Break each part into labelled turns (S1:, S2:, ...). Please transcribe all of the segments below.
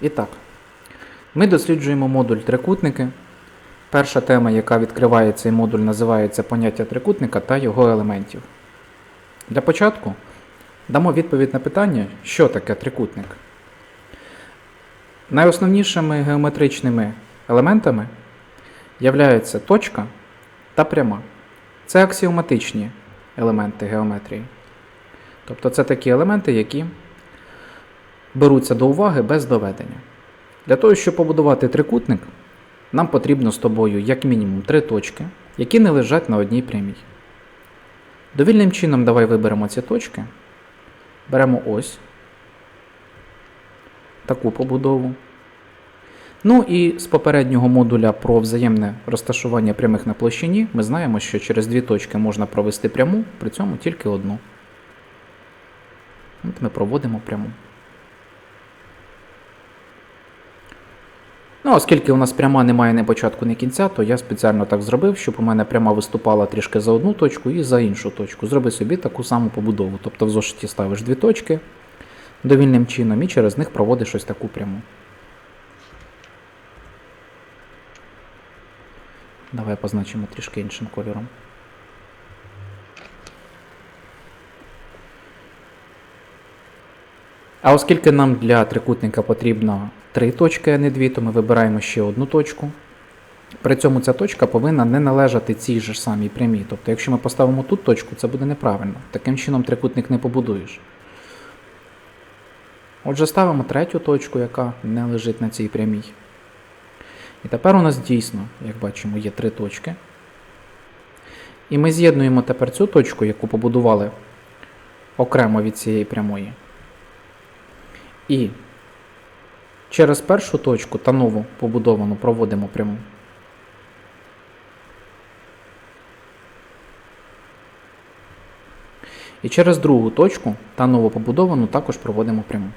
S1: І так, ми досліджуємо модуль трикутники. Перша тема, яка відкриває цей модуль, називається поняття трикутника та його елементів. Для початку дамо відповідь на питання, що таке трикутник. Найосновнішими геометричними елементами являються точка та пряма. Це аксіоматичні елементи геометрії. Тобто це такі елементи, які беруться до уваги без доведення. Для того, щоб побудувати трикутник, нам потрібно з тобою як мінімум три точки, які не лежать на одній прямій. Довільним чином давай виберемо ці точки. Беремо ось таку побудову. Ну і з попереднього модуля про взаємне розташування прямих на площині ми знаємо, що через дві точки можна провести пряму, при цьому тільки одну. От ми проводимо пряму. Ну, оскільки у нас пряма немає ні початку, ні кінця, то я спеціально так зробив, щоб у мене пряма виступала трішки за одну точку і за іншу точку. Зроби собі таку саму побудову. Тобто в зошиті ставиш дві точки довільним чином і через них проводиш ось таку пряму. Давай позначимо трішки іншим кольором. А оскільки нам для трикутника потрібно три точки, а не дві, то ми вибираємо ще одну точку. При цьому ця точка повинна не належати цій же ж самій прямій. Тобто, якщо ми поставимо тут точку, це буде неправильно. Таким чином трикутник не побудуєш. Отже, ставимо третю точку, яка не лежить на цій прямій. І тепер у нас дійсно, як бачимо, є три точки. І ми з'єднуємо тепер цю точку, яку побудували окремо від цієї прямої. І через першу точку та нову побудовану проводимо пряму. І через другу точку та нову побудовану також проводимо пряму.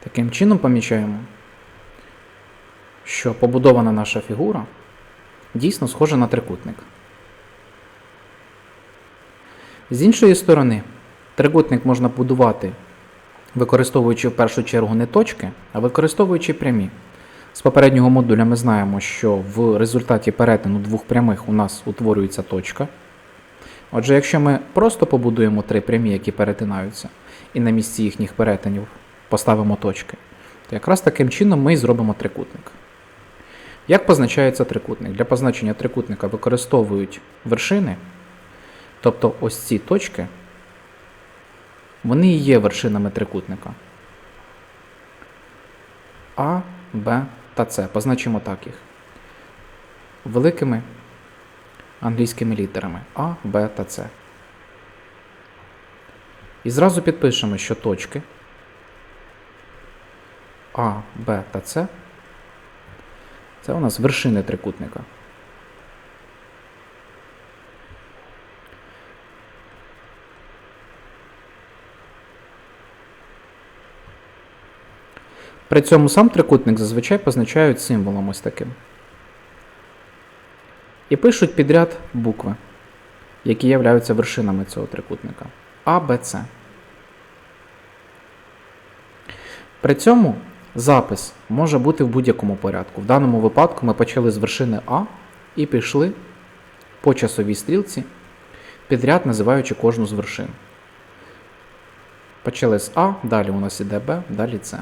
S1: Таким чином помічаємо, що побудована наша фігура дійсно схожа на трикутник. З іншої сторони, трикутник можна будувати, використовуючи в першу чергу не точки, а використовуючи прямі. З попереднього модуля ми знаємо, що в результаті перетину двох прямих у нас утворюється точка. Отже, якщо ми просто побудуємо три прямі, які перетинаються, і на місці їхніх перетинів поставимо точки, то якраз таким чином ми і зробимо трикутник. Як позначається трикутник? Для позначення трикутника використовують вершини. Тобто ось ці точки, вони і є вершинами трикутника. А, Б та С. Позначимо так їх. Великими англійськими літерами А, Б та С. І зразу підпишемо, що точки А, Б та С це у нас вершини трикутника. При цьому сам трикутник зазвичай позначають символом ось таким. І пишуть підряд букви, які являються вершинами цього трикутника. А, Б, С. При цьому запис може бути в будь-якому порядку. В даному випадку ми почали з вершини А і пішли по часовій стрілці, підряд називаючи кожну з вершин. Почали з А, далі у нас іде Б, далі С.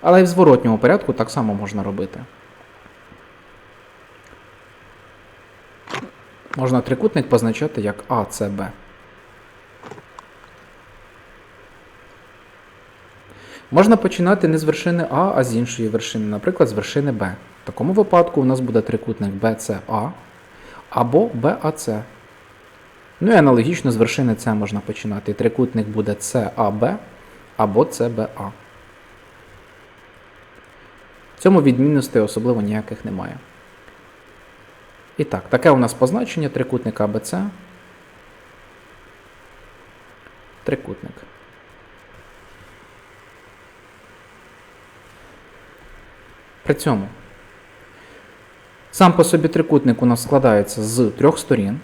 S1: Але і в зворотньому порядку так само можна робити. Можна трикутник позначати як АЦБ. Можна починати не з вершини А, а з іншої вершини, наприклад, з вершини Б. В такому випадку у нас буде трикутник BCA або BAC. Ну і аналогічно з вершини С можна починати. Трикутник буде CAB або CBA. В цьому відмінностей особливо ніяких немає. І так, таке у нас позначення трикутника АБЦ. Трикутник. При цьому сам по собі трикутник у нас складається з трьох сторін.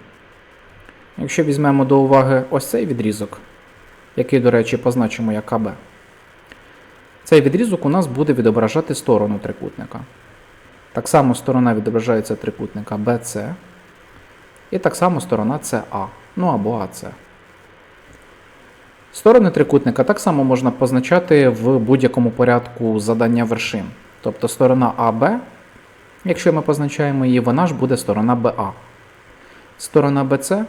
S1: Якщо візьмемо до уваги ось цей відрізок, який, до речі, позначимо як АБ, цей відрізок у нас буде відображати сторону трикутника. Так само сторона відображається трикутника BC, і так само сторона CA, ну або AC. Сторони трикутника так само можна позначати в будь-якому порядку задання вершин. Тобто сторона АБ, якщо ми позначаємо її, вона ж буде сторона БА. Сторона BC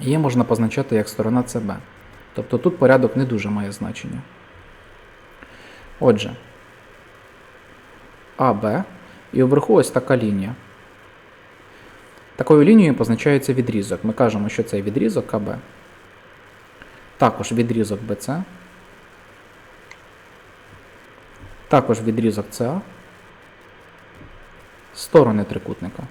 S1: її можна позначати як сторона СБ. Тобто тут порядок не дуже має значення. Отже, АБ і вверху ось така лінія. Такою лінією позначається відрізок. Ми кажемо, що це відрізок АБ. Також відрізок BC. Також відрізок СА. Сторони трикутника.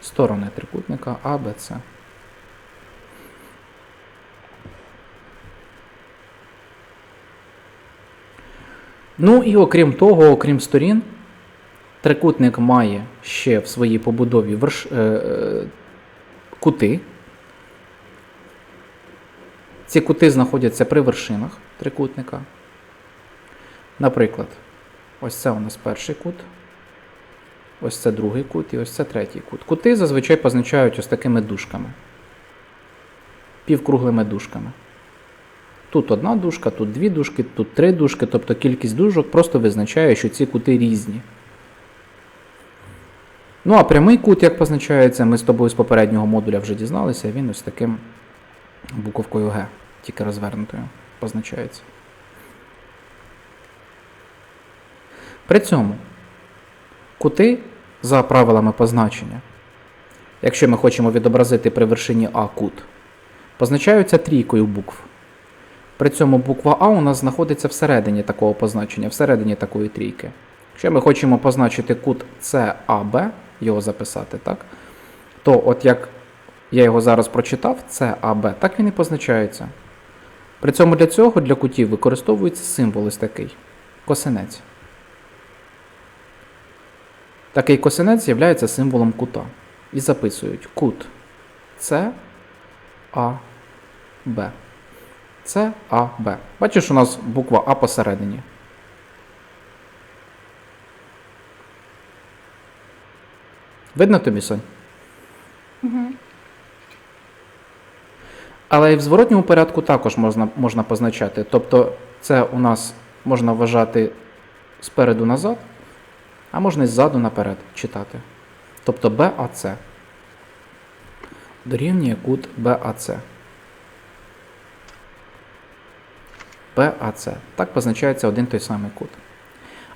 S1: Сторони трикутника А, Ну і окрім того, окрім сторін, трикутник має ще в своїй побудові верш... е, е, кути. Ці кути знаходяться при вершинах трикутника. Наприклад, ось це у нас перший кут, ось це другий кут і ось це третій кут. Кути зазвичай позначають ось такими дужками. Півкруглими дужками. Тут одна дужка, тут дві дужки, тут три дужки, тобто кількість дужок просто визначає, що ці кути різні. Ну, а прямий кут, як позначається, ми з тобою з попереднього модуля вже дізналися, він ось таким буковкою Г, тільки розвернутою, позначається. При цьому кути за правилами позначення, якщо ми хочемо відобразити при вершині А кут, позначаються трійкою букв. При цьому буква А у нас знаходиться всередині такого позначення, всередині такої трійки. Якщо ми хочемо позначити кут CAB, його записати, так? То от як я його зараз прочитав, CAB, так він і позначається. При цьому для цього для кутів використовується символ ось такий косинець. Такий косинець є символом кута. І записують кут CAB. Це А, Б. Бачиш, у нас буква А посередині. Видно тобі, Сонь?
S2: Угу.
S1: Але і в зворотньому порядку також можна, можна позначати. Тобто, це у нас можна вважати спереду назад, а можна і ззаду наперед читати. Тобто БАЦ. Дорівнює кут БАЦ. БАЦ. Так позначається один той самий кут.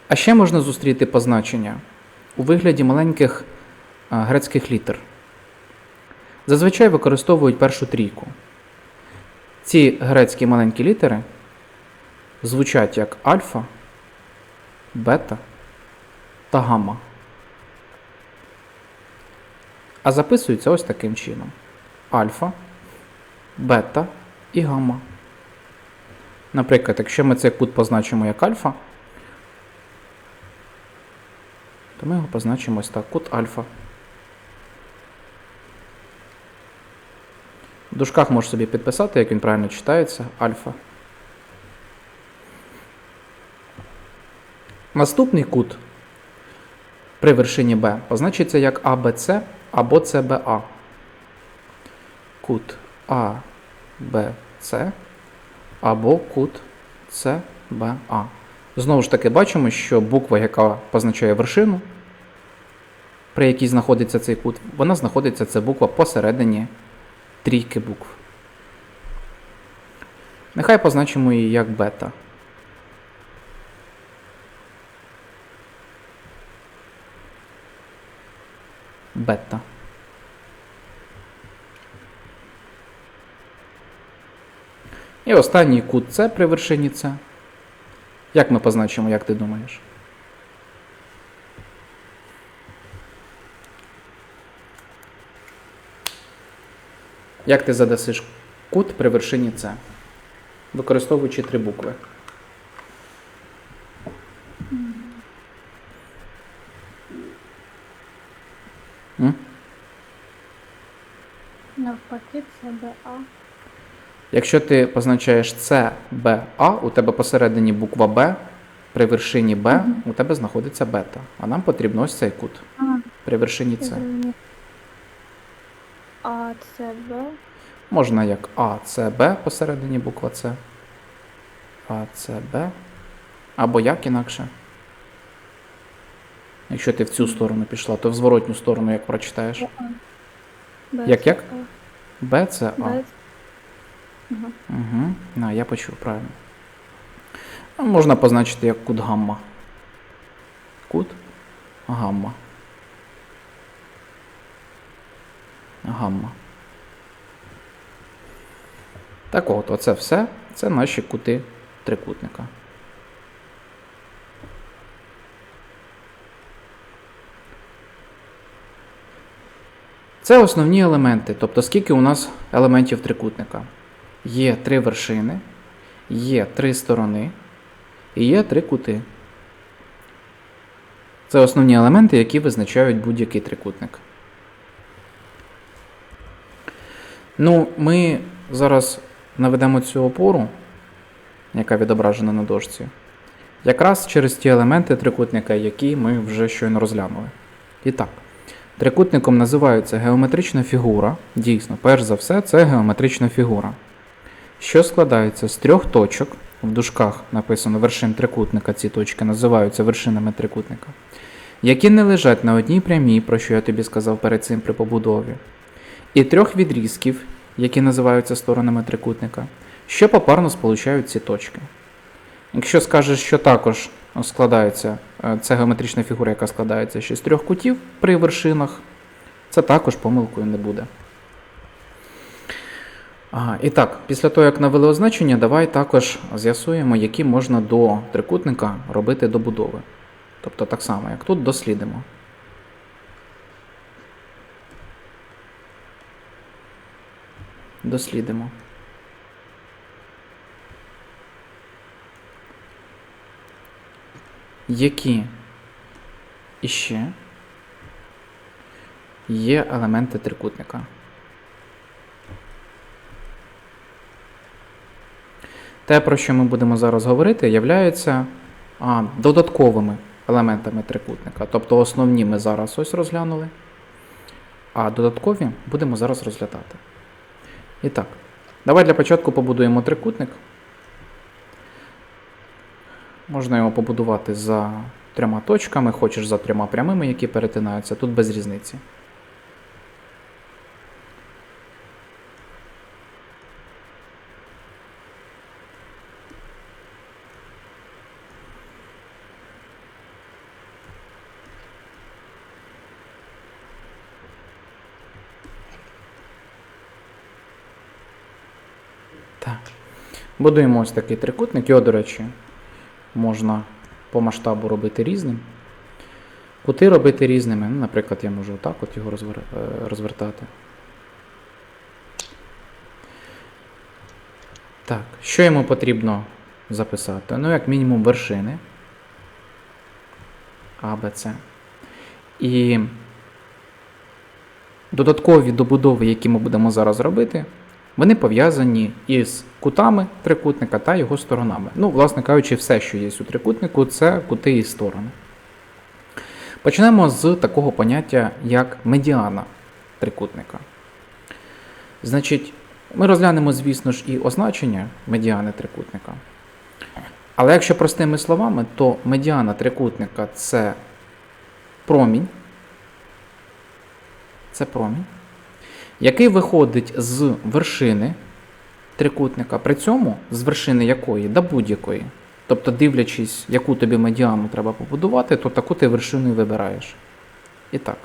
S1: А ще можна зустріти позначення у вигляді маленьких грецьких літер. Зазвичай використовують першу трійку. Ці грецькі маленькі літери звучать як альфа, бета та гамма. А записуються ось таким чином: альфа, бета і гамма. Наприклад, якщо ми цей кут позначимо як альфа, то ми його позначимо ось так, кут альфа. В дужках можеш собі підписати, як він правильно читається, альфа. Наступний кут при вершині B позначиться як ABC або CBA. Кут ABC або кут CBA. Знову ж таки, бачимо, що буква, яка позначає вершину, при якій знаходиться цей кут, вона знаходиться ця буква посередині трійки букв. Нехай позначимо її як бета. Бета. І останній кут С при вершині С. Як ми позначимо, як ти думаєш? Як ти задасиш кут при вершині С, використовуючи три букви?
S2: Навпаки, це БА.
S1: Якщо ти позначаєш С, Б, А, у тебе посередині буква Б, при вершині Б
S2: Мгм.
S1: у тебе знаходиться бета. А нам потрібно ось цей кут
S2: А,
S1: при вершині С.
S2: А, це Б.
S1: Можна як А, С, Б посередині буква С. А, С, Б. Або як інакше. Якщо ти в цю сторону пішла, то в зворотню сторону як прочитаєш?
S2: Б,
S1: Як- як?
S2: А.
S1: Б, С, А.
S2: Ага.
S1: Угу. А, я почув правильно. Можна позначити як кут гамма. Кут гамма. Гамма. Так от, оце все. Це наші кути трикутника. Це основні елементи. Тобто, скільки у нас елементів трикутника? Є три вершини, є три сторони і є три кути. Це основні елементи, які визначають будь-який трикутник. Ну, ми зараз наведемо цю опору, яка відображена на дошці, якраз через ті елементи трикутника, які ми вже щойно розглянули. І так, трикутником називається геометрична фігура. Дійсно, перш за все, це геометрична фігура що складається з трьох точок. В дужках написано вершин трикутника, ці точки називаються вершинами трикутника, які не лежать на одній прямій, про що я тобі сказав перед цим при побудові, і трьох відрізків, які називаються сторонами трикутника, що попарно сполучають ці точки. Якщо скажеш, що також складається, е, це геометрична фігура, яка складається ще з трьох кутів при вершинах, це також помилкою не буде. Ага, і так, після того, як навели означення, давай також з'ясуємо, які можна до трикутника робити добудови. Тобто так само, як тут дослідимо. Дослідимо. Які іще є елементи трикутника? Те, про що ми будемо зараз говорити, являється а, додатковими елементами трикутника. Тобто основні ми зараз ось розглянули, а додаткові будемо зараз розглядати. І так, давай для початку побудуємо трикутник. Можна його побудувати за трьома точками, хочеш за трьома прямими, які перетинаються, тут без різниці. Так. Будуємо ось такий трикутник. Його, до речі, можна по масштабу робити різним. Кути робити різними. Ну, наприклад, я можу отак от його розвер... е, розвертати. Так, що йому потрібно записати? Ну, як мінімум, вершини. А, Б, С. І додаткові добудови, які ми будемо зараз робити, вони пов'язані із кутами трикутника та його сторонами. Ну, власне кажучи, все, що є у трикутнику, це кути і сторони. Почнемо з такого поняття, як медіана трикутника. Значить, ми розглянемо, звісно ж, і означення медіани трикутника. Але якщо простими словами, то медіана трикутника це промінь. Це промінь який виходить з вершини трикутника, при цьому з вершини якої до будь-якої. Тобто, дивлячись, яку тобі медіану треба побудувати, то таку ти вершину і вибираєш. І так,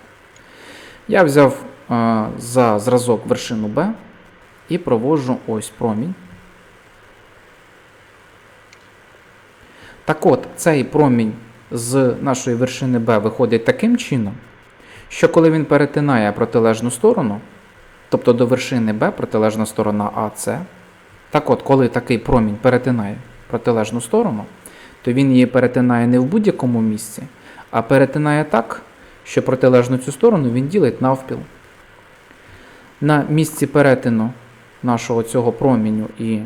S1: я взяв е, за зразок вершину B і проводжу ось промінь. Так от, цей промінь з нашої вершини B виходить таким чином, що коли він перетинає протилежну сторону, тобто до вершини Б протилежна сторона АС. Так от, коли такий промінь перетинає протилежну сторону, то він її перетинає не в будь-якому місці, а перетинає так, що протилежну цю сторону він ділить навпіл. На місці перетину нашого цього проміню і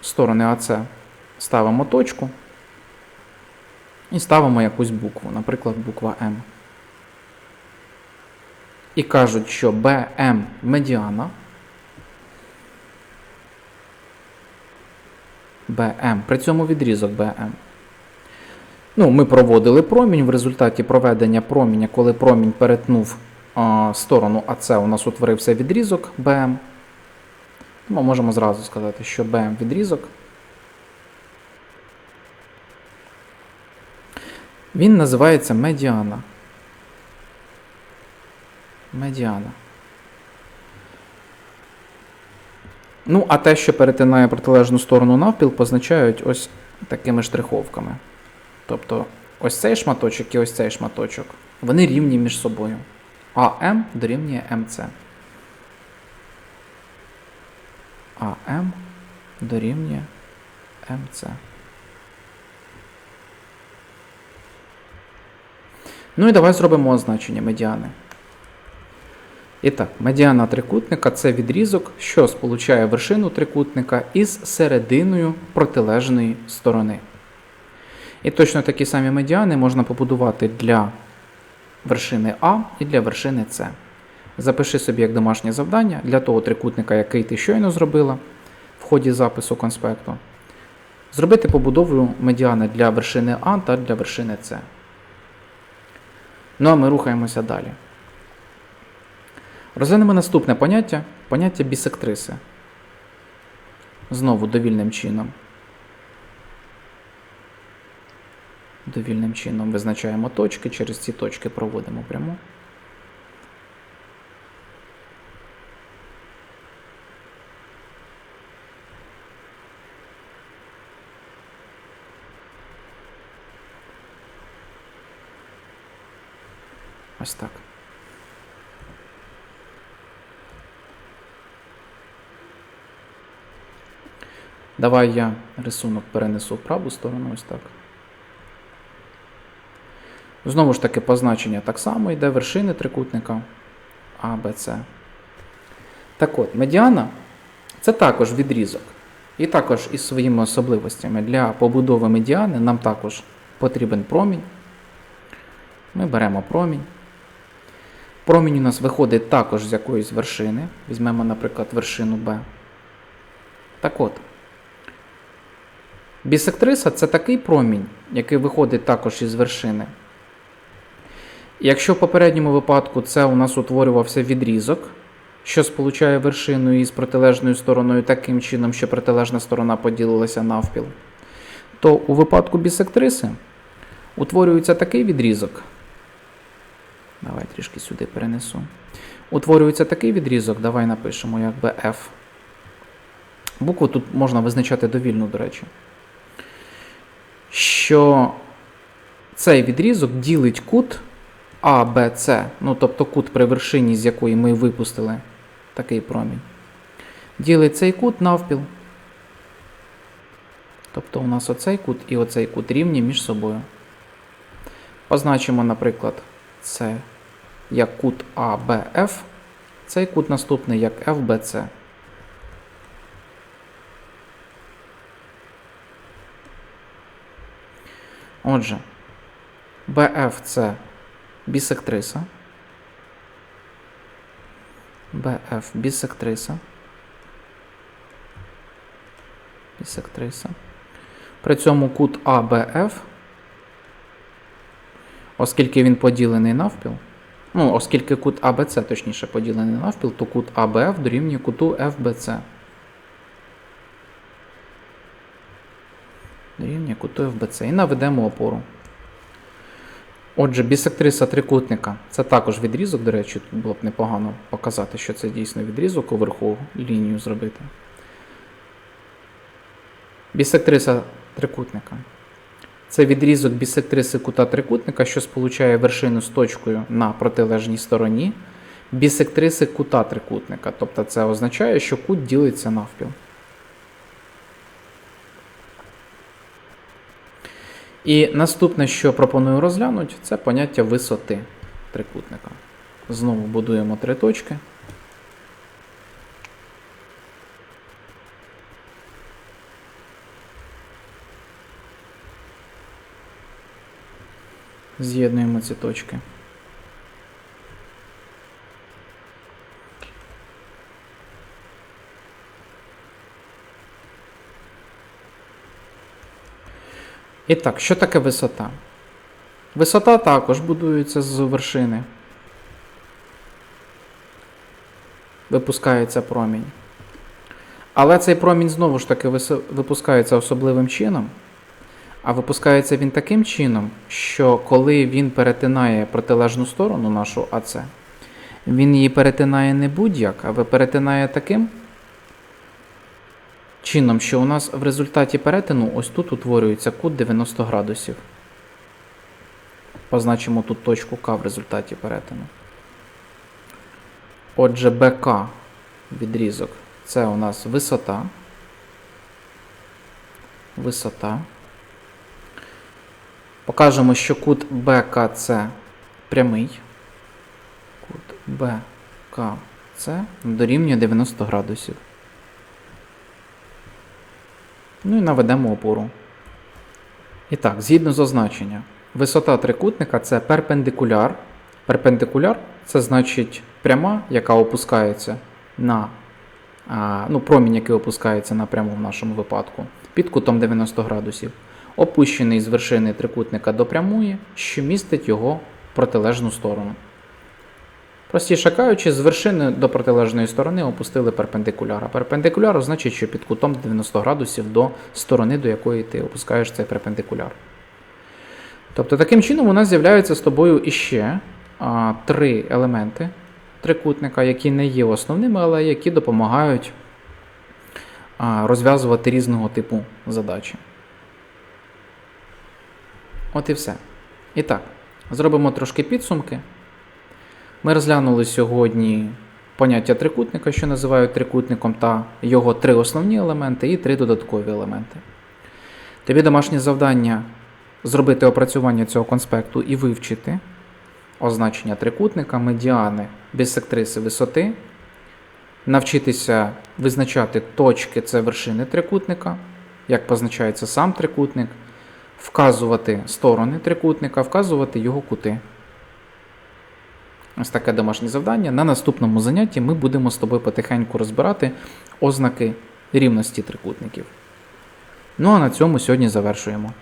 S1: сторони АЦ ставимо точку і ставимо якусь букву, наприклад, буква М. І кажуть, що BM медіана. BM. При цьому відрізок BM. Ну, ми проводили промінь. В результаті проведення проміння, коли промінь перетнув а, сторону АЦ, у нас утворився відрізок BM. Ми можемо зразу сказати, що BM відрізок. Він називається медіана. Медіана. Ну, а те, що перетинає протилежну сторону навпіл, позначають ось такими штриховками. Тобто ось цей шматочок і ось цей шматочок. Вони рівні між собою. АМ дорівнює МЦ. АМ дорівнює МЦ. Ну і давай зробимо означення медіани. І так, медіана трикутника це відрізок, що сполучає вершину трикутника із серединою протилежної сторони. І точно такі самі медіани можна побудувати для вершини А і для вершини С. Запиши собі як домашнє завдання для того трикутника, який ти щойно зробила в ході запису конспекту. Зробити побудову медіани для вершини А та для вершини С. Ну а ми рухаємося далі. Розглянемо наступне поняття поняття бісектриси. Знову довільним чином. Довільним чином визначаємо точки, через ці точки проводимо пряму. Ось так. Давай я рисунок перенесу в праву сторону, ось так. Знову ж таки, позначення так само йде вершини трикутника А, Б, С. Так от, медіана це також відрізок. І також із своїми особливостями для побудови медіани нам також потрібен промінь. Ми беремо промінь. Промінь у нас виходить також з якоїсь вершини. Візьмемо, наприклад, вершину Б. Так от. Бісектриса це такий промінь, який виходить також із вершини. Якщо в попередньому випадку це у нас утворювався відрізок, що сполучає вершину із протилежною стороною таким чином, що протилежна сторона поділилася навпіл, то у випадку бісектриси утворюється такий відрізок. Давай трішки сюди перенесу. Утворюється такий відрізок, давай напишемо як BF. Букву тут можна визначати довільну, до речі. Що цей відрізок ділить кут ABC, ну тобто кут при вершині, з якої ми випустили такий промінь. Ділить цей кут навпіл. Тобто у нас оцей кут і оцей кут рівні між собою. Позначимо, наприклад, це як кут ABF, цей кут наступний як FBC. Отже, BF це бісектриса. BF бісектриса. Бісектриса. При цьому кут ABF, оскільки він поділений навпіл, ну, оскільки кут ABC точніше поділений навпіл, то кут ABF дорівнює куту FBC. Дорівнює куту FBC. І наведемо опору. Отже, бісектриса трикутника це також відрізок, до речі, тут було б непогано показати, що це дійсно відрізок уверху лінію зробити. Бісектриса трикутника. Це відрізок бісектриси кута трикутника, що сполучає вершину з точкою на протилежній стороні бісектриси кута трикутника. Тобто це означає, що кут ділиться навпіл. І наступне, що пропоную розглянути, це поняття висоти. трикутника. Знову будуємо три точки. З'єднуємо ці точки. І так, що таке висота? Висота також будується з вершини. Випускається промінь. Але цей промінь знову ж таки випускається особливим чином. А випускається він таким чином, що коли він перетинає протилежну сторону нашу АЦ, він її перетинає не будь-як, а перетинає таким чином, що у нас в результаті перетину ось тут утворюється кут 90 градусів. Позначимо тут точку К в результаті перетину. Отже, БК відрізок це у нас висота. Висота. Покажемо, що кут БКЦ прямий. Кут БКЦ дорівнює 90 градусів. Ну і наведемо опору. І так, згідно з означення, висота трикутника це перпендикуляр. Перпендикуляр це значить пряма, яка опускається на ну, промінь, який опускається на пряму в нашому випадку, під кутом 90 градусів, опущений з вершини трикутника до прямої, що містить його протилежну сторону. Простіше кажучи, з вершини до протилежної сторони опустили перпендикуляр. А перпендикуляр означає, що під кутом 90 градусів до сторони, до якої ти опускаєш цей перпендикуляр. Тобто, таким чином у нас з'являються з тобою іще а, три елементи трикутника, які не є основними, але які допомагають а, розв'язувати різного типу задачі. От і все. І так, зробимо трошки підсумки. Ми розглянули сьогодні поняття трикутника, що називають трикутником, та його три основні елементи і три додаткові елементи. Тобі домашнє завдання зробити опрацювання цього конспекту і вивчити означення трикутника, медіани, бісектриси висоти, навчитися визначати точки це вершини трикутника, як позначається сам трикутник, вказувати сторони трикутника, вказувати його кути. Ось таке домашнє завдання. На наступному занятті ми будемо з тобою потихеньку розбирати ознаки рівності трикутників. Ну а на цьому сьогодні завершуємо.